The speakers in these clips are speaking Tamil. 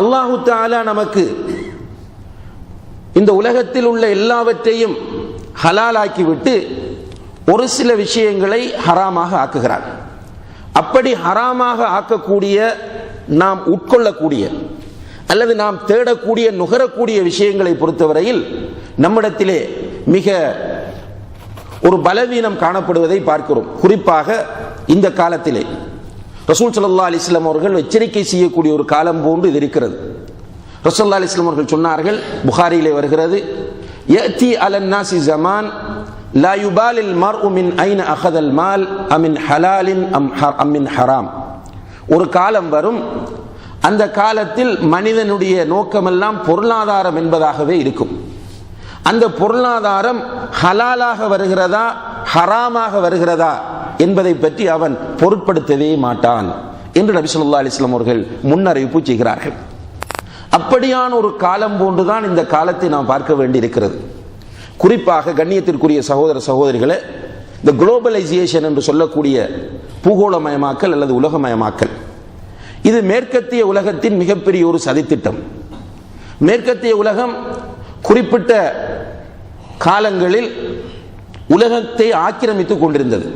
அல்லாஹு தாலா நமக்கு இந்த உலகத்தில் உள்ள எல்லாவற்றையும் ஹலாலாக்கிவிட்டு ஒரு சில விஷயங்களை ஹராமாக ஆக்குகிறார். அப்படி ஹராமாக ஆக்கக்கூடிய நாம் உட்கொள்ளக்கூடிய அல்லது நாம் தேடக்கூடிய நுகரக்கூடிய விஷயங்களை பொறுத்தவரையில் நம்மிடத்திலே மிக ஒரு பலவீனம் காணப்படுவதை பார்க்கிறோம். குறிப்பாக இந்த காலத்திலே. ரசூல் சல்லா அலிஸ்லாம் அவர்கள் எச்சரிக்கை செய்யக்கூடிய ஒரு காலம் போன்று இது இருக்கிறது. ரசூல்லா அலிஸ்லாம் அவர்கள் சொன்னார்கள் புகாரியிலே வருகிறது யத்தி அலன்னாசி ஜமான் லா யுபாலில் மர் உமின் ஐன அகதல் மால் அமின் ஹலாலின் அம் ஹ- அம்மின் ஹராம். ஒரு காலம் வரும் அந்த காலத்தில் மனிதனுடைய நோக்கமெல்லாம் பொருளாதாரம் என்பதாகவே இருக்கும். அந்த பொருளாதாரம் ஹலாலாக வருகிறதா ஹராமாக வருகிறதா என்பதை பற்றி அவன் பொருட்படுத்தவே மாட்டான் என்று நபி ஸல்லல்லாஹு அவர்கள் முன்னறிவிப்பு செய்கிறார்கள். அப்படியான ஒரு காலம் போன்றுதான் இந்த காலத்தை நாம் பார்க்க வேண்டியிருக்கிறது. குறிப்பாக கண்ணியத்திற்குரிய சகோதர சகோதரிகளை இந்த குளோபலைசேஷன் என்று சொல்லக்கூடிய பூகோளமயமாக்கல் அல்லது உலகமயமாக்கல். இது மேற்கத்திய உலகத்தின் மிகப்பெரிய ஒரு சதித்திட்டம். மேற்கத்திய உலகம் குறிப்பிட்ட காலங்களில் உலகத்தை ஆக்கிரமித்துக் கொண்டிருந்தது.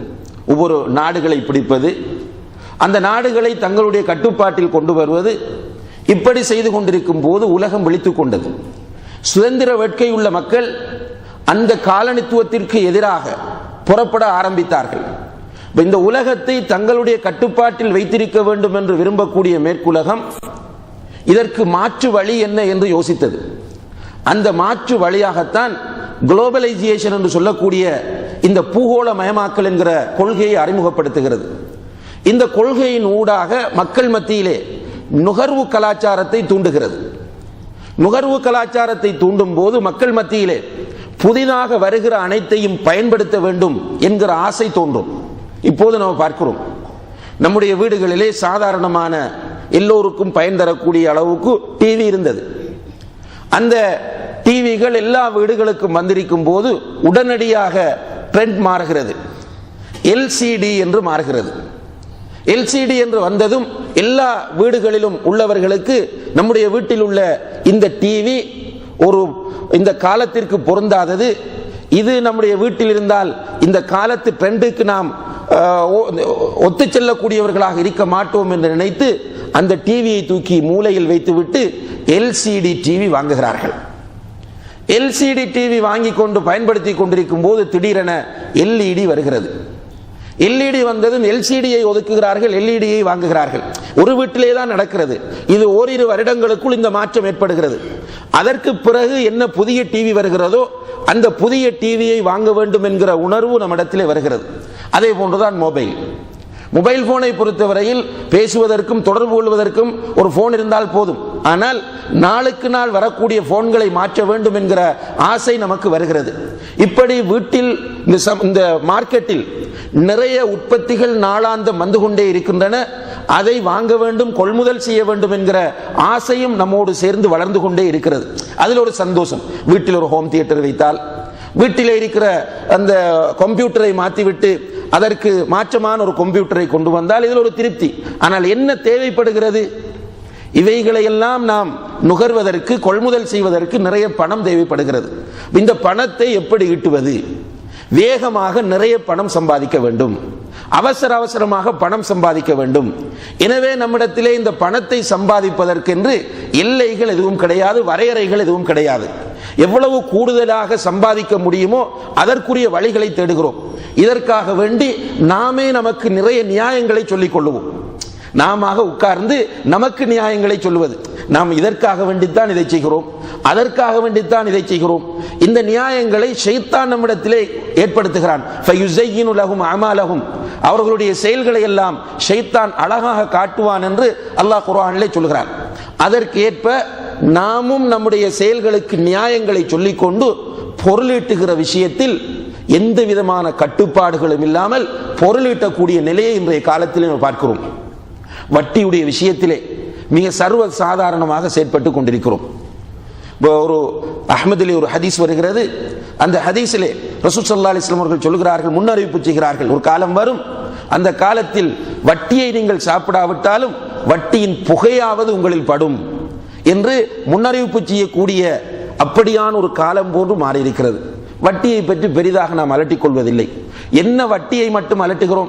ஒவ்வொரு நாடுகளை பிடிப்பது அந்த நாடுகளை தங்களுடைய கட்டுப்பாட்டில் கொண்டு வருவது இப்படி செய்து கொண்டிருக்கும் போது உலகம் விழித்துக் கொண்டது. சுதந்திர வேட்கையுள்ள மக்கள் அந்த காலனித்துவத்திற்கு எதிராக புறப்பட ஆரம்பித்தார்கள். இந்த உலகத்தை தங்களுடைய கட்டுப்பாட்டில் வைத்திருக்க வேண்டும் என்று விரும்பக்கூடிய மேற்குலகம் இதற்கு மாற்று வழி என்ன என்று யோசித்தது. அந்த மாற்று வழியாகத்தான் குளோபலைசேஷன் என்று சொல்லக்கூடிய இந்த பூகோளமயமாக்கல் என்கிற கொள்கையை அறிமுகப்படுத்துகிறது. இந்த கொள்கையின் ஊடாக மக்கள் மத்தியிலே நுகர்வு கலாச்சாரத்தை தூண்டுகிறது. நுகர்வு கலாச்சாரத்தை தூண்டும் போது மக்கள் மத்தியிலே புதிதாக வருகிற அனைத்தையும் பயன்படுத்த வேண்டும் என்கிற ஆசை தோன்றும். இப்போது நம்ம பார்க்கிறோம். நம்முடைய வீடுகளிலே சாதாரணமான எல்லோருக்கும் பயன் தரக்கூடிய அளவுக்கு டிவி இருந்தது. அந்த டிவிகள் எல்லா வீடுகளுக்கும் வந்திருக்கும் போது உடனடியாக ட்ரெண்ட் மாறுகிறது. எல்சிடி என்று மாறுகிறது. எல்சிடி என்று வந்ததும் எல்லா வீடுகளிலும் உள்ளவர்களுக்கு நம்முடைய வீட்டில் உள்ள இந்த டிவி ஒரு இந்த காலத்திற்கு பொருந்தாதது. இது நம்முடைய வீட்டில் இருந்தால் இந்த காலத்து ட்ரெண்டுக்கு நாம் ஒத்து செல்லக்கூடியவர்களாக இருக்க மாட்டோம் என்று நினைத்து அந்த டிவியை தூக்கி மூலையில் வைத்துவிட்டு எல்சிடி டிவி வாங்குகிறார்கள். எல்சிடி டிவி வாங்கி கொண்டு பயன்படுத்தி கொண்டிருக்கும் போது திடீரென எல்இடி வருகிறது. எல்இடி வந்ததும் எல்சிடியை ஒதுக்குகிறார்கள் எல்இடியை வாங்குகிறார்கள். ஒரு வீட்டிலே தான் நடக்கிறது. இது ஓரிரு வருடங்களுக்குள் இந்த மாற்றம் ஏற்படுகிறது. அதற்கு பிறகு என்ன புதிய டிவி வருகிறதோ அந்த புதிய டிவியை வாங்க வேண்டும் என்கிற உணர்வு நம்மிடத்திலே வருகிறது. அதே போன்றுதான் மொபைல் மொபைல் போனை பொறுத்தவரையில் பேசுவதற்கும் தொடர்பு கொள்வதற்கும் ஒரு போன் இருந்தால் போதும். ஆனால் நாளுக்கு நாள் வரக்கூடிய போன்களை மாற்ற வேண்டும் என்கிற ஆசை நமக்கு வருகிறது. இப்படி வீட்டில் இந்த சம்- இந்த மார்க்கெட்டில் நிறைய உற்பத்திகள் நாளாந்தம் வந்து கொண்டே இருக்கின்றன. அதை வாங்க வேண்டும் கொள்முதல் செய்ய வேண்டும் என்கிற ஆசையும் நம்மோடு சேர்ந்து வளர்ந்து கொண்டே இருக்கிறது. அதில் ஒரு சந்தோஷம். வீட்டில் ஒரு ஹோம் தியேட்டர் வைத்தால் வீட்டிலே இருக்கிற அந்த கம்ப்யூட்டரை மாற்றிவிட்டு அதற்கு மாற்றமான ஒரு கம்ப்யூட்டரை கொண்டு வந்தால் இதில் ஒரு திருப்தி. ஆனால் என்ன தேவைப்படுகிறது? இவைகளை எல்லாம் நாம் நுகர்வதற்கு கொள்முதல் செய்வதற்கு நிறைய பணம் தேவைப்படுகிறது. இந்த பணத்தை எப்படி ஈட்டுவது? வேகமாக நிறைய பணம் சம்பாதிக்க வேண்டும். அவசர அவசரமாக பணம் சம்பாதிக்க வேண்டும். எனவே நம்மிடத்திலே இந்த பணத்தை சம்பாதிப்பதற்கென்று எல்லைகள் எதுவும் கிடையாது வரையறைகள் எதுவும் கிடையாது. எவ்வளவு கூடுதலாக சம்பாதிக்க முடியுமோ அதற்குரிய வழிகளை தேடுகிறோம். இதற்காக வேண்டி நாமே நமக்கு நிறைய நியாயங்களை சொல்லிக் கொள்ளுவோம். நாம உட்கார்ந்து நமக்கு நியாயங்களை சொல்லுவது. நாம் இதற்காக வேண்டித்தான் இதை செய்கிறோம். அதற்காக வேண்டித்தான் இதை செய்கிறோம். இந்த நியாயங்களை ஷைத்தான் நம்மிடத்திலே ஏற்படுத்துகிறான். ஃபயுஸையினு அவர்களுடைய செயல்களை எல்லாம் ஷைத்தான் அழகாக காட்டுவான் என்று அல்லாஹ் குரானிலே சொல்கிறான். அதற்கு ஏற்ப நாமும் நம்முடைய செயல்களுக்கு நியாயங்களை சொல்லிக்கொண்டு பொருளீட்டுகிற விஷயத்தில் எந்த விதமான கட்டுப்பாடுகளும் இல்லாமல் பொருளீட்டக்கூடிய நிலையை இன்றைய காலத்தில் பார்க்கிறோம். வட்டியுடைய விஷயத்திலே மிக சர்வ சாதாரணமாக செயற்பட்டு கொண்டிருக்கிறோம் ஒரு அஹ்மதிலே ஒரு ஹதீஸ் வருகிறது. அந்த ஹதீஸிலே ரசூல் சல்லா அலைஹி அவர்கள் சொல்கிறார்கள் முன்னறிவிப்பு செய்கிறார்கள். ஒரு காலம் வரும் அந்த காலத்தில் வட்டியை நீங்கள் சாப்பிடாவிட்டாலும் வட்டியின் புகையாவது உங்களில் படும். என்று முன்னறிவிப்பு செய்யக்கூடிய அப்படியான ஒரு காலம் போன்று மாறியிருக்கிறது. வட்டியை பற்றி பெரிதாக நாம் அலட்டிக் கொள்வதில்லை. என்ன வட்டியை மட்டும் அலட்டுகிறோம்?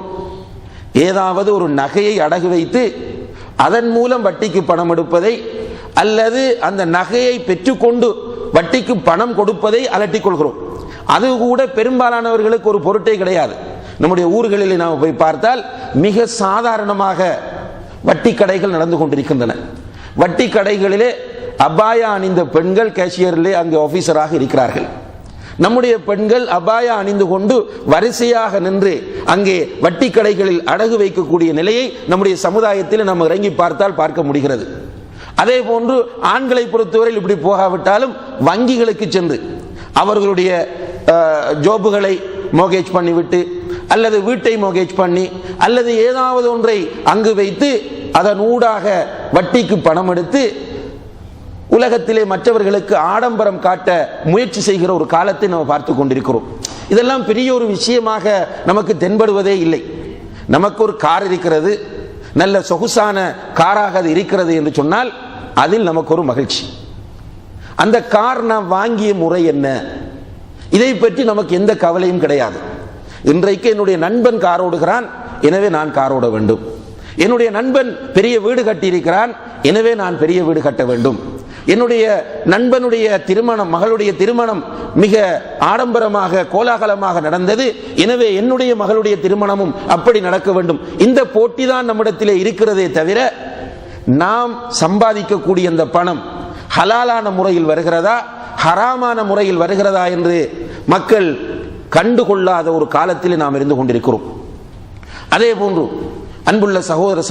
ஏதாவது ஒரு நகையை அடகு வைத்து அதன் மூலம் வட்டிக்கு பணம் எடுப்பதை அல்லது அந்த நகையை பெற்றுக்கொண்டு வட்டிக்கு பணம் கொடுப்பதை அலட்டிக் கொள்கிறோம். அது கூட பெரும்பாலானவர்களுக்கு ஒரு பொருட்டே கிடையாது. நம்முடைய ஊர்களில் நாம் போய் பார்த்தால் மிக சாதாரணமாக வட்டி கடைகள் நடந்து கொண்டிருக்கின்றன. வட்டி கடைகளிலே அபாயா அணிந்த பெண்கள் கேஷியரிலே அங்கே ஆபீசராக இருக்கிறார்கள். நம்முடைய பெண்கள் அபாயா அணிந்து கொண்டு வரிசையாக நின்று அங்கே வட்டி கடைகளில் அடகு வைக்கக்கூடிய நிலையை நம்முடைய சமுதாயத்தில் நாம் இறங்கி பார்த்தால் பார்க்க முடிகிறது. அதே போன்று ஆண்களை பொறுத்தவரையில் இப்படி போகாவிட்டாலும் வங்கிகளுக்கு சென்று அவர்களுடைய ஜோபுகளை மோகேஜ் பண்ணிவிட்டு அல்லது வீட்டை மோகேஜ் பண்ணி அல்லது ஏதாவது ஒன்றை அங்கு வைத்து அதன் ஊடாக வட்டிக்கு பணம் எடுத்து உலகத்திலே மற்றவர்களுக்கு ஆடம்பரம் காட்ட முயற்சி செய்கிற ஒரு காலத்தை நம்ம பார்த்து கொண்டிருக்கிறோம். இதெல்லாம் பெரிய ஒரு விஷயமாக நமக்கு தென்படுவதே இல்லை. நமக்கு ஒரு கார் இருக்கிறது நல்ல சொகுசான காராக அது இருக்கிறது என்று சொன்னால் அதில் நமக்கு ஒரு மகிழ்ச்சி. அந்த கார் நாம் வாங்கிய முறை என்ன? இதை பற்றி நமக்கு எந்த கவலையும் கிடையாது. இன்றைக்கு என்னுடைய நண்பன் காரோடுகிறான் எனவே நான் காரோட வேண்டும். என்னுடைய நண்பன் பெரிய வீடு கட்டியிருக்கிறான் எனவே நான் பெரிய வீடு கட்ட வேண்டும். என்னுடைய நண்பனுடைய திருமணம் மகளுடைய திருமணம் மிக ஆடம்பரமாக கோலாகலமாக நடந்தது. எனவே என்னுடைய மகளுடைய திருமணமும் அப்படி நடக்க வேண்டும். இந்த போட்டி தான் நம்மிடத்திலே இருக்கிறதே தவிர நாம் சம்பாதிக்கக்கூடிய அந்த பணம் ஹலாலான முறையில் வருகிறதா ஹராமான முறையில் வருகிறதா என்று மக்கள் கண்டுகொள்ளாத ஒரு காலத்தில் நாம் இருந்து கொண்டிருக்கிறோம். அதே போன்று அன்புள்ள சகோதர